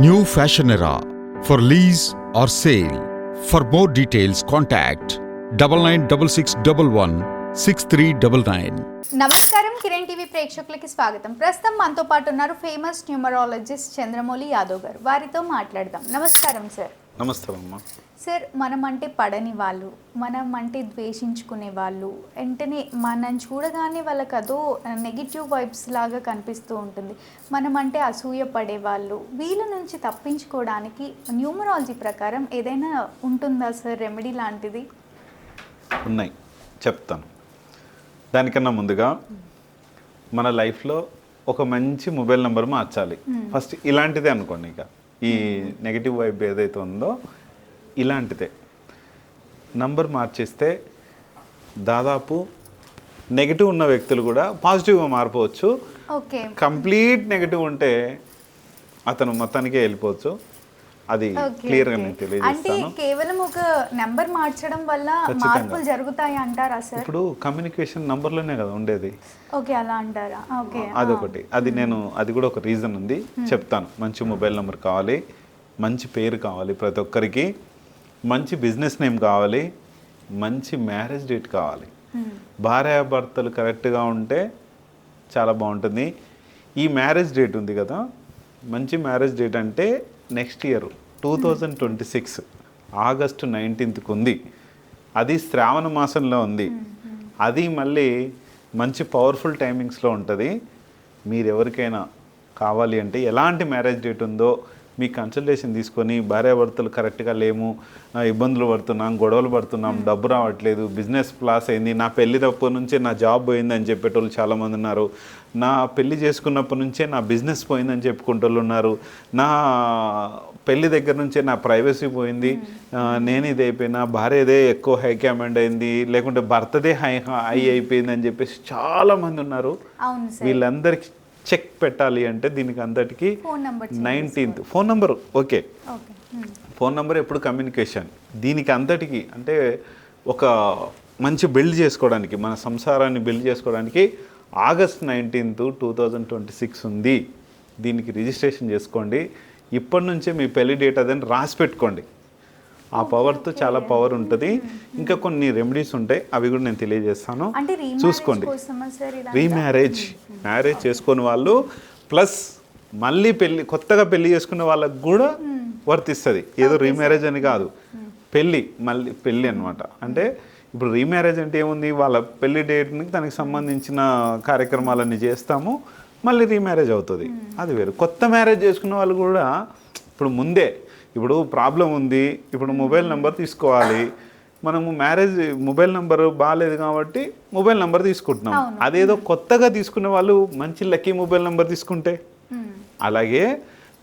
New fashion era for lease or sale for more details contact double nine double six double one six three double nine నమస్కారం Kiran TV ప్రేక్షకులకి స్వాగతం. ప్రస్తుతం మనతో పాటు ఉన్నారు famous numerologist Chandramouli Yadav గారు. వారితో మాట్లాడదాం. నమస్కారం సార్ నమస్తే అమ్మ. సార్ మనం అంటే పడని వాళ్ళు మనం అంటే ద్వేషించుకునే వాళ్ళు వెంటనే మనం చూడగానే వాళ్ళకి అదో నెగిటివ్ వైబ్స్ లాగా కనిపిస్తూ ఉంటుంది. మనం అంటే అసూయ పడే వాళ్ళు వీళ్ళ నుంచి తప్పించుకోవడానికి న్యూమరాలజీ ప్రకారం ఏదైనా ఉంటుందా సార్ రెమెడీ లాంటిది? ఉన్నాయి. చెప్తాను. దానికన్నా ముందుగా మన లైఫ్లో ఒక మంచి మొబైల్ నెంబర్ మార్చాలి. ఫస్ట్ ఇలాంటిదే అనుకోండి ఇక. ఈ నెగిటివ్ వైబ్ ఏదైతే ఉందో ఇలాంటిదే. నంబర్ మార్చేస్తే దాదాపు నెగిటివ్ ఉన్న వ్యక్తులు కూడా పాజిటివ్గా మారిపోవచ్చు. కంప్లీట్ నెగిటివ్ ఉంటే అతను మొత్తానికే వెళ్ళిపోవచ్చు. అది ఓకే, క్లియర్గా ఓకే. నేను అంటే తెలియజేస్తాను. కేవలం ఒక నెంబర్ మార్చడం వల్ల ఖచ్చితంగా. మార్పులు జరుగుతాయి అంటారా సార్? ఇప్పుడు కమ్యూనికేషన్ నంబర్లోనే కదా ఉండేది. ఓకే అలా అంటారా? ఓకే అదొకటి. అది నేను అది కూడా ఒక రీజన్ ఉంది. చెప్తాను. మంచి మొబైల్ నెంబర్ కావాలి మంచి పేరు కావాలి ప్రతి ఒక్కరికి మంచి బిజినెస్ నేమ్ కావాలి మంచి మ్యారేజ్ డేట్ కావాలి. భార్యాభర్తలు కరెక్ట్గా ఉంటే చాలా బాగుంటుంది. ఈ మ్యారేజ్ డేట్ ఉంది కదా మంచి మ్యారేజ్ డేట్ అంటే next year two thousand twenty six August నైన్టీన్త్కి ఉంది. అది శ్రావణ మాసంలో ఉంది. అది మళ్ళీ మంచి పవర్ఫుల్ టైమింగ్స్లో ఉంటుంది. మీరు ఎవరికైనా కావాలి అంటే ఎలాంటి మ్యారేజ్ డేట్ ఉందో మీ కన్సల్టేషన్ తీసుకొని భార్యాభర్తలు కరెక్ట్గా లేము ఇబ్బందులు పడుతున్నాం గొడవలు పడుతున్నాం డబ్బు రావట్లేదు బిజినెస్ ప్లాస్ అయింది నా పెళ్ళి తప్పటి నుంచే నా జాబ్ పోయింది అని చెప్పేటోళ్ళు చాలామంది ఉన్నారు. నా పెళ్ళి చేసుకున్నప్పటి నుంచే నా బిజినెస్ పోయిందని చెప్పుకుంటోళ్ళు ఉన్నారు. నా పెళ్ళి దగ్గర నుంచే నా ప్రైవసీ పోయింది. నేను ఇది అయిపోయినా భార్య ఇదే ఎక్కువ హై కమాండ్ అయింది లేకుంటే భర్తదే హై హై అయిపోయింది అని చెప్పేసి చాలామంది ఉన్నారు. వీళ్ళందరికీ చెక్ పెట్టాలి అంటే దీనికి number nineteenth. Phone number? Okay. Phone number ఎప్పుడు కమ్యూనికేషన్? దీనికి అంతటికి అంటే ఒక మంచి బిల్డ్ చేసుకోవడానికి మన సంసారాన్ని బిల్డ్ చేసుకోవడానికి August nineteenth two thousand twenty six ఉంది. దీనికి రిజిస్ట్రేషన్ చేసుకోండి. ఇప్పటి నుంచే మీ పెళ్ళి డేట్ అదని రాసి పెట్టుకోండి. ఆ పవర్తో చాలా పవర్ ఉంటుంది. ఇంకా కొన్ని రెమెడీస్ ఉంటాయి. అవి కూడా నేను తెలియజేస్తాను. రీమ్యారేజ్ చూసుకోండి. రీమ్యారేజ్ మ్యారేజ్ చేసుకుని వాళ్ళు ప్లస్ మళ్ళీ పెళ్ళి కొత్తగా పెళ్ళి చేసుకునే వాళ్ళకి కూడా వర్తిస్తుంది. ఏదో రీమ్యారేజ్ అని కాదు. పెళ్ళి మళ్ళీ పెళ్ళి అన్నమాట. అంటే ఇప్పుడు రీమ్యారేజ్ అంటే ఏముంది? వాళ్ళ పెళ్ళి డేట్ని దానికి సంబంధించిన కార్యక్రమాలన్నీ చేస్తాము. మళ్ళీ రీమ్యారేజ్ అవుతుంది. అది వేరు. కొత్త మ్యారేజ్ చేసుకున్న వాళ్ళు కూడా ఇప్పుడు ముందే ఇప్పుడు ప్రాబ్లం ఉంది ఇప్పుడు మొబైల్ నెంబర్ తీసుకోవాలి. మనము మ్యారేజ్ మొబైల్ నెంబర్ బాగాలేదు కాబట్టి మొబైల్ నెంబర్ తీసుకుంటున్నాం. అదేదో కొత్తగా తీసుకునే వాళ్ళు మంచి లక్కీ మొబైల్ నెంబర్ తీసుకుంటే. అలాగే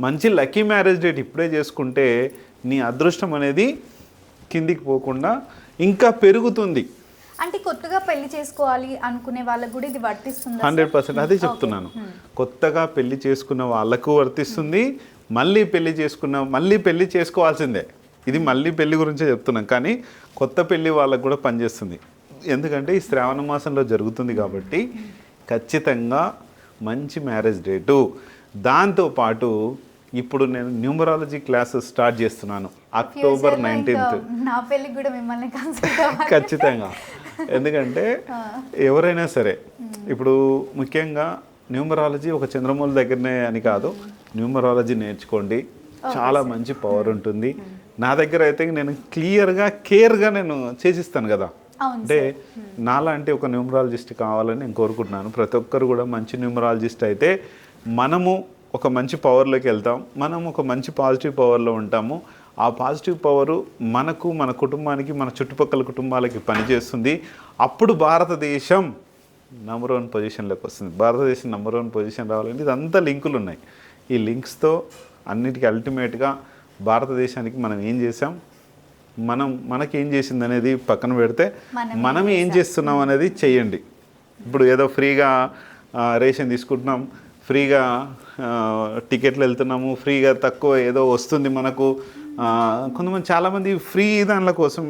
మంచి లక్కీ మ్యారేజ్ డేట్ ఇప్పుడే చేసుకుంటే నీ అదృష్టం అనేది కిందికి పోకుండా ఇంకా పెరుగుతుంది. అంటే కొత్తగా పెళ్ళి చేసుకోవాలి అనుకునే వాళ్ళకి కూడా ఇది వర్తిస్తుందా హండ్రెడ్ పర్సెంట్ అదే చెప్తున్నాను. కొత్తగా పెళ్ళి చేసుకున్న వాళ్ళకు వర్తిస్తుంది మళ్ళీ పెళ్ళి చేసుకున్న మళ్ళీ పెళ్ళి చేసుకోవాల్సిందే. ఇది మళ్ళీ పెళ్ళి గురించే చెప్తున్నాం. కానీ కొత్త పెళ్ళి వాళ్ళకు కూడా పనిచేస్తుంది ఎందుకంటే ఈ శ్రావణ మాసంలో జరుగుతుంది కాబట్టి ఖచ్చితంగా మంచి మ్యారేజ్ డేటు. దాంతోపాటు ఇప్పుడు నేను న్యూమరాలజీ క్లాసెస్ స్టార్ట్ చేస్తున్నాను. October nineteenth. నా పెళ్ళికి కూడా మిమ్మల్ని ఖచ్చితంగా. ఎందుకంటే ఎవరైనా సరే ఇప్పుడు ముఖ్యంగా న్యూమరాలజీ ఒక చంద్రమౌళి దగ్గరనే అని కాదు. న్యూమరాలజీ నేర్చుకోండి. చాలా మంచి పవర్ ఉంటుంది. నా దగ్గర అయితే నేను క్లియర్గా కేర్గా నేను చేసిస్తాను కదా. అంటే నాలాంటి ఒక న్యూమరాలజిస్ట్ కావాలని నేను కోరుకుంటున్నాను. ప్రతి ఒక్కరు కూడా మంచి న్యూమరాలజిస్ట్ అయితే మనము ఒక మంచి పవర్లోకి వెళ్తాం. మనం ఒక మంచి పాజిటివ్ పవర్లో ఉంటాము. ఆ పాజిటివ్ పవరు మనకు మన కుటుంబానికి మన చుట్టుపక్కల కుటుంబాలకి పనిచేస్తుంది. అప్పుడు భారతదేశం నెంబర్ వన్ పొజిషన్లోకి వస్తుంది. భారతదేశం నెంబర్ వన్ పొజిషన్ రావాలంటే ఇదంతా లింకులు ఉన్నాయి. ఈ లింక్స్తో అన్నిటికీ అల్టిమేట్గా భారతదేశానికి మనం ఏం చేసాం మనం మనకేం చేసింది అనేది పక్కన పెడితే మనం ఏం చేస్తున్నాం అనేది చెయ్యండి. ఇప్పుడు ఏదో ఫ్రీగా రేషన్ తీసుకుంటున్నాం ఫ్రీగా టికెట్లు వెళ్తున్నాము ఫ్రీగా తక్కువ ఏదో వస్తుంది మనకు. కొంతమంది చాలామంది ఫ్రీ దానిల కోసం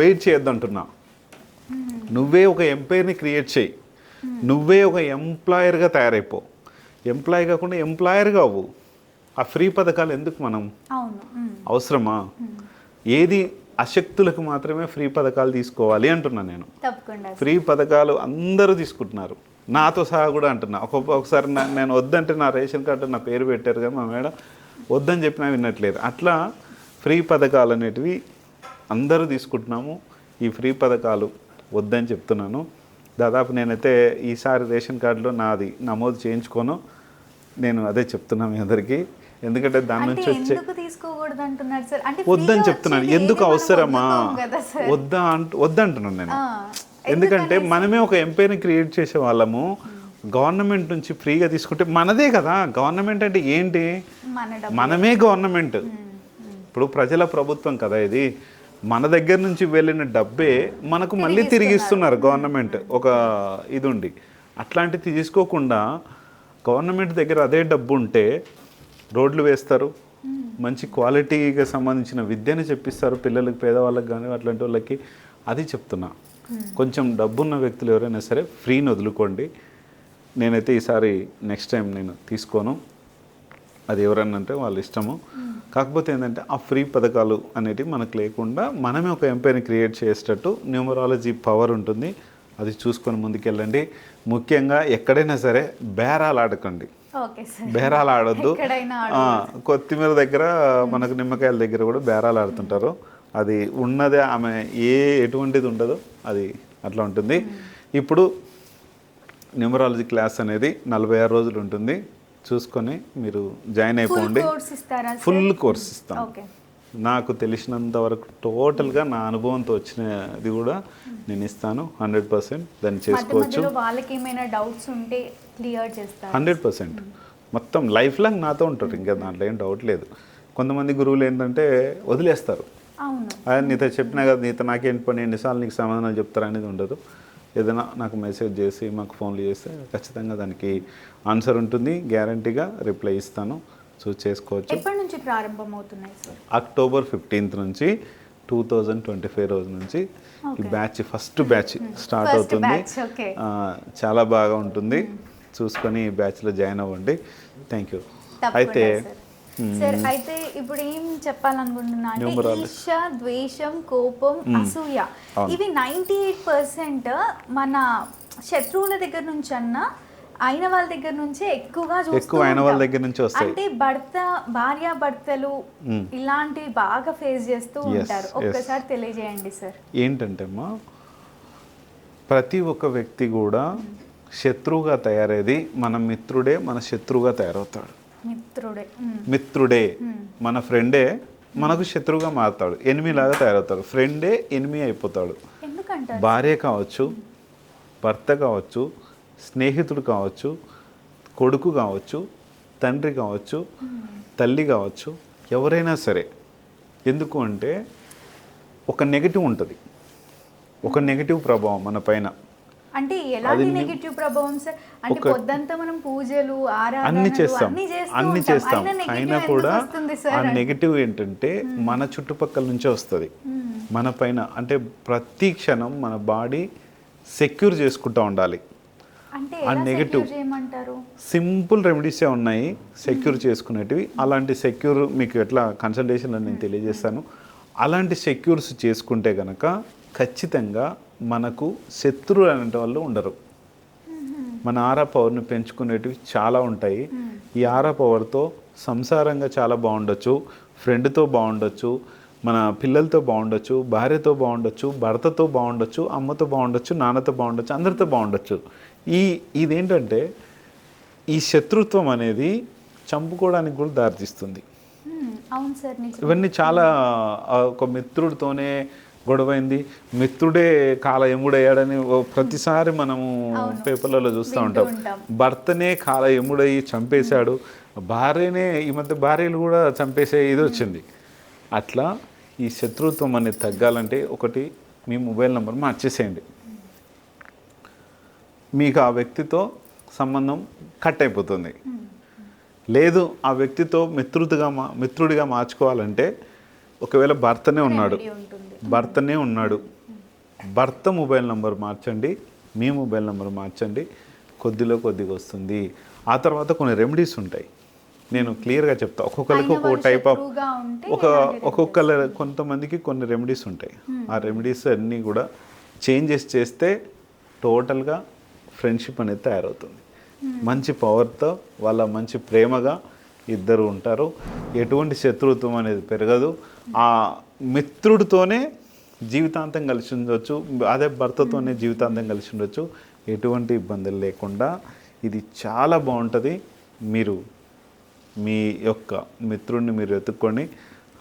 వెయిట్ చేయొద్దంటున్నా. నువ్వే ఒక ఎంపైర్ని క్రియేట్ చేయి. నువ్వే ఒక ఎంప్లాయర్గా తయారైపో. ఎంప్లాయ్ కాకుండా ఎంప్లాయర్గా అవ్వు ఆ ఫ్రీ పథకాలు ఎందుకు మనం? అవసరమా? ఏది అశక్తులకు మాత్రమే ఫ్రీ పథకాలు తీసుకోవాలి అంటున్నా నేను. ఫ్రీ పథకాలు అందరూ తీసుకుంటున్నారు. నాతో సహా కూడా అంటున్నా. ఒకసారి నేను వద్దంటే నా రేషన్ కార్డు నా పేరు పెట్టారు కదా మా మేడం. వద్దని చెప్పినా వినట్లేదు. అట్లా ఫ్రీ పథకాలు అనేటివి అందరూ తీసుకుంటున్నాము. ఈ ఫ్రీ పథకాలు వద్దని చెప్తున్నాను. దాదాపు నేనైతే ఈసారి రేషన్ కార్డులో నాది నమోదు చేయించుకోను. నేను అదే చెప్తున్నాను మీ అందరికీ. ఎందుకంటే దాని నుంచి వచ్చే వద్దని చెప్తున్నాను ఎందుకు అవసరమా. వద్దా అంట వద్దంటున్నాను నేను. ఎందుకంటే మనమే ఒక ఎంపైని క్రియేట్ చేసే వాళ్ళము. గవర్నమెంట్ నుంచి ఫ్రీగా తీసుకుంటే మనదే కదా. గవర్నమెంట్ అంటే ఏంటి? మనమే గవర్నమెంట్. ఇప్పుడు ప్రజల ప్రభుత్వం కదా ఇది. మన దగ్గర నుంచి వెళ్ళిన డబ్బే మనకు మళ్ళీ తిరిగి ఇస్తున్నారు గవర్నమెంట్ ఒక ఇది ఉండి అట్లాంటిది తీసుకోకుండా గవర్నమెంట్ దగ్గర అదే డబ్బు ఉంటే రోడ్లు వేస్తారు. మంచి క్వాలిటీగా సంబంధించిన విద్యను చెప్పిస్తారు పిల్లలకి పేదవాళ్ళకి కానీ అట్లాంటి వాళ్ళకి. అది చెప్తున్నా. కొంచెం డబ్బున్న వ్యక్తులు ఎవరైనా సరే ఫ్రీని వదులుకోండి. నేనైతే ఈసారి నెక్స్ట్ టైం నేను తీసుకోను. అది ఎవరన్నా అంటే వాళ్ళ ఇష్టము. కాకపోతే ఏంటంటే ఆ ఫ్రీ పథకాలు అనేటివి మనకు లేకుండా మనమే ఒక ఎంపైని క్రియేట్ చేసేటట్టు న్యూమరాలజీ పవర్ ఉంటుంది. అది చూసుకొని ముందుకెళ్ళండి. ముఖ్యంగా ఎక్కడైనా సరే బేరాలు ఆడకండి. బేరాలు ఆడొద్దు. కొత్తిమీర దగ్గర మనకు నిమ్మకాయల దగ్గర కూడా బేరాలు ఆడుతుంటారు. అది ఉన్నదే ఆమె ఏ ఎటువంటిది ఉండదో అది అట్లా ఉంటుంది. ఇప్పుడు న్యూమరాలజీ క్లాస్ అనేది నలభై ఆరు రోజులు ఉంటుంది. చూసుకొని మీరు జాయిన్ అయిపోండి? ఫుల్ కోర్స్ ఇస్తాం. నాకు తెలిసినంత వరకు టోటల్గా నా అనుభవంతో వచ్చినది కూడా నేను ఇస్తాను. హండ్రెడ్ పర్సెంట్ దాన్ని చేసుకోవచ్చు. వాళ్ళకి ఏమైనా డౌట్స్ ఉంటే క్లియర్ చేస్తారు? Hundred percent. మొత్తం లైఫ్ లాంగ్ నాతో ఉంటారు. ఇంకా దాంట్లో ఏం డౌట్ లేదు. కొంతమంది గురువులు ఏంటంటే వదిలేస్తారు. నీతో చెప్పినా కదా నీతో నాకేంటి పని ఎన్నిసార్లు నీకు సమాధానాలు చెప్తారు అనేది ఉండదు. ఏదైనా నాకు మెసేజ్ చేసి మాకు ఫోన్లు చేస్తే ఖచ్చితంగా దానికి ఆన్సర్ ఉంటుంది. గ్యారంటీగా రిప్లై ఇస్తాను. సో చేసుకోవచ్చు. ఎప్పటి నుంచి ప్రారంభం అవుతున్నాయి సార్? అక్టోబర్ ఫిఫ్టీన్త్ నుంచి టూ థౌజండ్ ట్వంటీ ఫైవ్ రోజు నుంచి ఈ batch first batch start First అవుతుంది. చాలా బాగా ఉంటుంది. చూసుకొని ఈ బ్యాచ్లో జాయిన్ అవ్వండి. థ్యాంక్ యూ అయితే సార్ అయితే ఇప్పుడు ఏం చెప్పాలనుకుంటున్నా అంటే. ఈర్ష ద్వేషం కోపం అసూయ. ఇవి నైంటీ ఎయిట్ పర్సెంట్ మన శత్రువుల దగ్గర నుంచి అన్న అయిన వాళ్ళ దగ్గర నుంచే ఎక్కువగా ఎక్కువ అయిన వాళ్ళ. దగ్గర నుంచి వస్తాయి. అంటే భర్త భార్య భర్తలు ఇలాంటివి బాగా ఫేస్ చేస్తూ ఉంటారు. ఒక్కసారి తెలియజేయండి సార్ ఏంటంటే అమ్మా ప్రతి ఒక్క వ్యక్తి కూడా శత్రువుగా తయారేది మన మిత్రుడే మన శత్రువుగా తయారవుతాడు మిత్రుడే. మిత్రుడే. మన ఫ్రెండే మనకు శత్రువుగా మారుతాడు. ఎనిమిలాగా తయారవుతాడు. ఫ్రెండే ఎనిమి అయిపోతాడు. భార్య కావచ్చు భర్త కావచ్చు స్నేహితుడు కావచ్చు కొడుకు కావచ్చు తండ్రి కావచ్చు తల్లి కావచ్చు ఎవరైనా సరే. ఎందుకు అంటే ఒక నెగిటివ్ ఉంటుంది. ఒక నెగిటివ్ ప్రభావం మన పైన. అంటే ఎలాంటి నెగిటివ్ ప్రభావం సార్ అంటే పొద్దంతా మనం పూజలు అన్ని చేస్తాం. అన్ని చేస్తూ అయినా కూడా ఆ నెగిటివ్ ఏంటంటే మన చుట్టుపక్కల నుంచే వస్తుంది. మన పైన అంటే ప్రతి క్షణం మన బాడీ సెక్యూర్ చేసుకుంటూ ఉండాలి. ఆ చేయమంటారు? సింపుల్ రెమెడీసే ఉన్నాయి సెక్యూర్ చేసుకునేటివి. అలాంటి సెక్యూర్ మీకు ఎట్లా కన్సల్టేషన్లో నేను తెలియజేస్తాను. అలాంటి సెక్యూర్స్ చేసుకుంటే కనుక ఖచ్చితంగా మనకు శత్రువులు అనే వాళ్ళు ఉండరు. మన ఆరా పవర్ని పెంచుకునేటివి చాలా ఉంటాయి. ఈ ఆరా పవర్తో సంసారంగా చాలా బాగుండొచ్చు. ఫ్రెండ్తో బాగుండొచ్చు. మన పిల్లలతో బాగుండొచ్చు. భార్యతో బాగుండొచ్చు. భర్తతో బాగుండొచ్చు. అమ్మతో బాగుండొచ్చు. నాన్నతో బాగుండొచ్చు. అందరితో బాగుండొచ్చు. ఈ ఇదేంటంటే ఈ శత్రుత్వం అనేది చంపుకోవడానికి కూడా దారితీస్తుంది. అవును సార్ నిజం ఇవన్నీ చాలా ఒక మిత్రుడితోనే గొడవైంది. మిత్రుడే కాల ఎముడయ్యాడని ఓ ప్రతిసారి మనము పేపర్లలో చూస్తూ ఉంటాం. భర్తనే కాల ఎముడయ్యి చంపేశాడు. భార్యనే ఈ మధ్య భార్యలు కూడా చంపేసే ఇది వచ్చింది. అట్లా ఈ శత్రుత్వం అనేది తగ్గాలంటే ఒకటి మీ మొబైల్ నెంబర్ మార్చేసేయండి. మీకు ఆ వ్యక్తితో సంబంధం కట్ అయిపోతుంది. లేదు ఆ వ్యక్తితో మిత్రుడిగా మా మిత్రుడిగా మార్చుకోవాలంటే ఒకవేళ భర్తనే ఉన్నాడు. భర్తనే ఉన్నాడు. భర్త మొబైల్ నంబర్ మార్చండి మీ మొబైల్ నెంబర్ మార్చండి కొద్దిలో కొద్దిగా వస్తుంది. ఆ తర్వాత కొన్ని రెమెడీస్ ఉంటాయి. నేను క్లియర్గా చెప్తా. ఒక్కొక్కరికి ఒక్కొక్క టైప్ ఆఫ్ ఒక ఒక్కొక్కరు కొంతమందికి కొన్ని రెమెడీస్ ఉంటాయి. ఆ రెమెడీస్ అన్నీ కూడా చేంజెస్ చేస్తే టోటల్గా ఫ్రెండ్షిప్ అనేది తయారవుతుంది. మంచి పవర్తో వాళ్ళ మంచి ప్రేమగా ఇద్దరు ఉంటారు. ఎటువంటి శత్రుత్వం అనేది పెరగదు. ఆ మిత్రుడితోనే జీవితాంతం కలిసి ఉండొచ్చు. అదే భర్తతోనే జీవితాంతం కలిసి ఉండొచ్చు. ఎటువంటి ఇబ్బందులు లేకుండా ఇది చాలా బాగుంటుంది. మీరు మీ యొక్క మిత్రుడిని మీరు వెతుక్కొని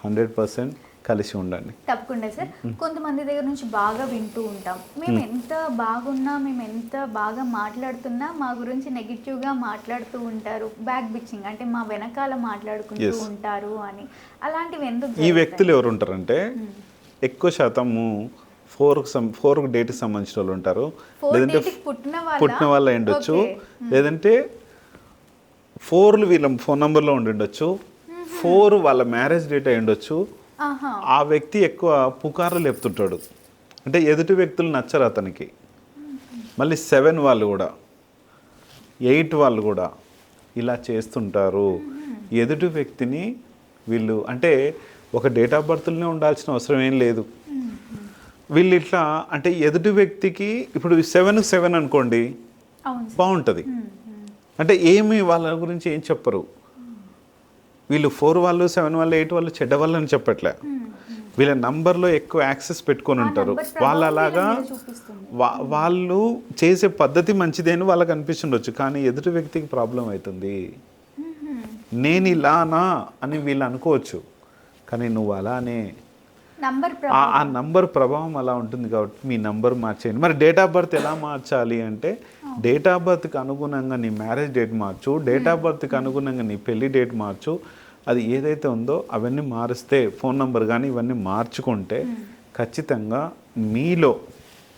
హండ్రెడ్ పర్సెంట్ కలిసి ఉండండి. తప్పకుండా సార్. కొంతమంది దగ్గర నుంచి బాగా వింటూ ఉంటాం. మేము ఎంత బాగున్నా మేము ఎంత బాగా మాట్లాడుతున్నా మా గురించి నెగిటివ్గా మాట్లాడుతూ ఉంటారు. బ్యాక్ బిచ్చింగ్ అంటే మా వెనకాల మాట్లాడుకుంటూ. ఉంటారు అని. అలాంటివి ఎందుకు ఈ? వ్యక్తులు ఎవరు ఉంటారంటే ఎక్కువ శాతము ఫోర్ ఫోర్ డేట్కి సంబంధించిన వాళ్ళు ఉంటారు. లేదంటే పుట్టిన వాళ్ళా? పుట్టిన వాళ్ళు అయి ఉండొచ్చు. లేదంటే ఫోర్లు వీళ్ళ ఫోన్ నెంబర్లో ఉండి ఉండొచ్చు. ఫోర్ వాళ్ళ మ్యారేజ్ డేట్ అయి ఉండొచ్చు. ఆ వ్యక్తి ఎక్కువ పుకార్లు లేపుతుంటాడు. అంటే ఎదుటి వ్యక్తులు నచ్చరు అతనికి. మళ్ళీ సెవెన్ వాళ్ళు కూడా ఎయిట్ వాళ్ళు కూడా ఇలా చేస్తుంటారు. ఎదుటి వ్యక్తిని వీళ్ళు అంటే ఒక డేట్ ఆఫ్ బర్త్లోనే ఉండాల్సిన అవసరం ఏం లేదు. వీళ్ళు ఇట్లా అంటే ఎదుటి వ్యక్తికి ఇప్పుడు సెవెన్ సెవెన్ అనుకోండి బాగుంటుంది. అంటే ఏమి వాళ్ళ గురించి ఏం చెప్పరు. వీళ్ళు ఫోర్ వాళ్ళు సెవెన్ వాళ్ళు ఎయిట్ వాళ్ళు చెడ్డ వాళ్ళు అని చెప్పట్లే. వీళ్ళ నంబర్లో ఎక్కువ యాక్సెస్ పెట్టుకొని ఉంటారు. వాళ్ళు అలాగా వీళ్ళ చేసే పద్ధతి మంచిదే అని వాళ్ళకి అనిపిస్తుండొచ్చు కానీ ఎదుటి వ్యక్తికి ప్రాబ్లం అవుతుంది. నేను ఇలానా అని వీళ్ళు అనుకోవచ్చు కానీ నువ్వు అలానే ఆ ఆ నంబర్ ప్రభావం అలా ఉంటుంది కాబట్టి మీ నంబర్ మార్చేయండి. మరి డేట్ ఆఫ్ బర్త్ ఎలా మార్చాలి అంటే డేట్ ఆఫ్ బర్త్కి అనుగుణంగా నీ మ్యారేజ్ డేట్ మార్చు డేట్ ఆఫ్ బర్త్కి అనుగుణంగా నీ పెళ్ళి డేట్ మార్చు. అది ఏదైతే ఉందో అవన్నీ మారిస్తే ఫోన్ నంబర్ కానీ ఇవన్నీ మార్చుకుంటే ఖచ్చితంగా మీలో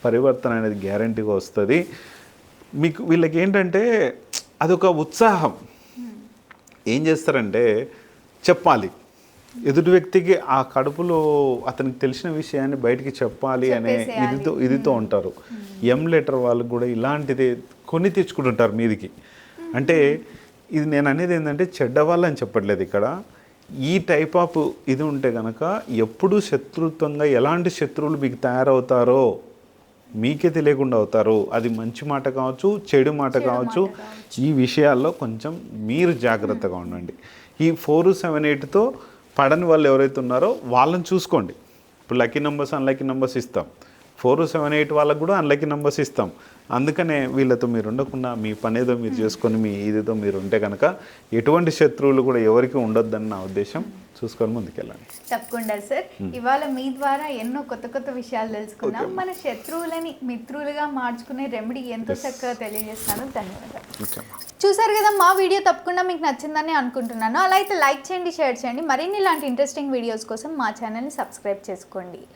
పరివర్తన అనేది గ్యారంటీగా వస్తుంది. మీకు వీళ్ళకి ఏంటంటే అదొక ఉత్సాహం. ఏం చేస్తారంటే చెప్పాలి. ఎదుటి వ్యక్తికి ఆ కడుపులో అతనికి తెలిసిన విషయాన్ని బయటికి చెప్పాలి అనే. ఇదితో ఇదితో ఉంటారు. ఎం లెటర్ వాళ్ళకు కూడా ఇలాంటిది కొని తెచ్చుకుంటుంటారు మీదికి. అంటే ఇది నేను అనేది ఏంటంటే చెడ్డ వాళ్ళని చెప్పట్లేదు ఇక్కడ. ఈ టైప్ ఆఫ్ ఇది ఉంటే కనుక ఎప్పుడు శత్రుత్వంగా ఎలాంటి శత్రువులు మీకు తయారవుతారో మీకే తెలియకుండా అవుతారు. అది మంచి మాట కావచ్చు చెడు మాట కావచ్చు. ఈ విషయాల్లో కొంచెం మీరు జాగ్రత్తగా ఉండండి. ఈ ఫోర్ సెవెన్ ఎయిట్తో పడని వాళ్ళు ఎవరైతే ఉన్నారో వాళ్ళని చూసుకోండి. ఇప్పుడు లక్కీ నెంబర్స్ అన్లక్కీ నెంబర్స్ ఇస్తాం. ఫోర్ సెవెన్ ఎయిట్ వాళ్ళకు కూడా అన్లక్కీ నెంబర్స్ ఇస్తాం. అందుకనే వీళ్ళతో మీరు ఉండకుండా మీ పనేదో మీరు చేసుకొని మీ ఇదితో మీరు ఉంటే కనుక ఎటువంటి శత్రువులు కూడా ఎవరికి ఉండొద్దని నా ఉద్దేశం. చూసుకొని ముందుకెళ్ళండి. తప్పకుండా సార్. ఇవాళ మీ ద్వారా ఎన్నో కొత్త కొత్త విషయాలు తెలుసుకున్నాం. మన శత్రువులని మిత్రులుగా మార్చుకునే రెమెడీ ఎంతో చక్కగా తెలియజేస్తాను ధన్యవాదాలు. చూసారు కదా మా వీడియో తప్పకుండా మీకు నచ్చిందని అనుకుంటున్నాను. అలా అయితే లైక్ చేయండి షేర్ చేయండి. మరిన్ని ఇలాంటి ఇంట్రెస్టింగ్ వీడియోస్ కోసం మా ఛానల్ని సబ్స్క్రైబ్ చేసుకోండి.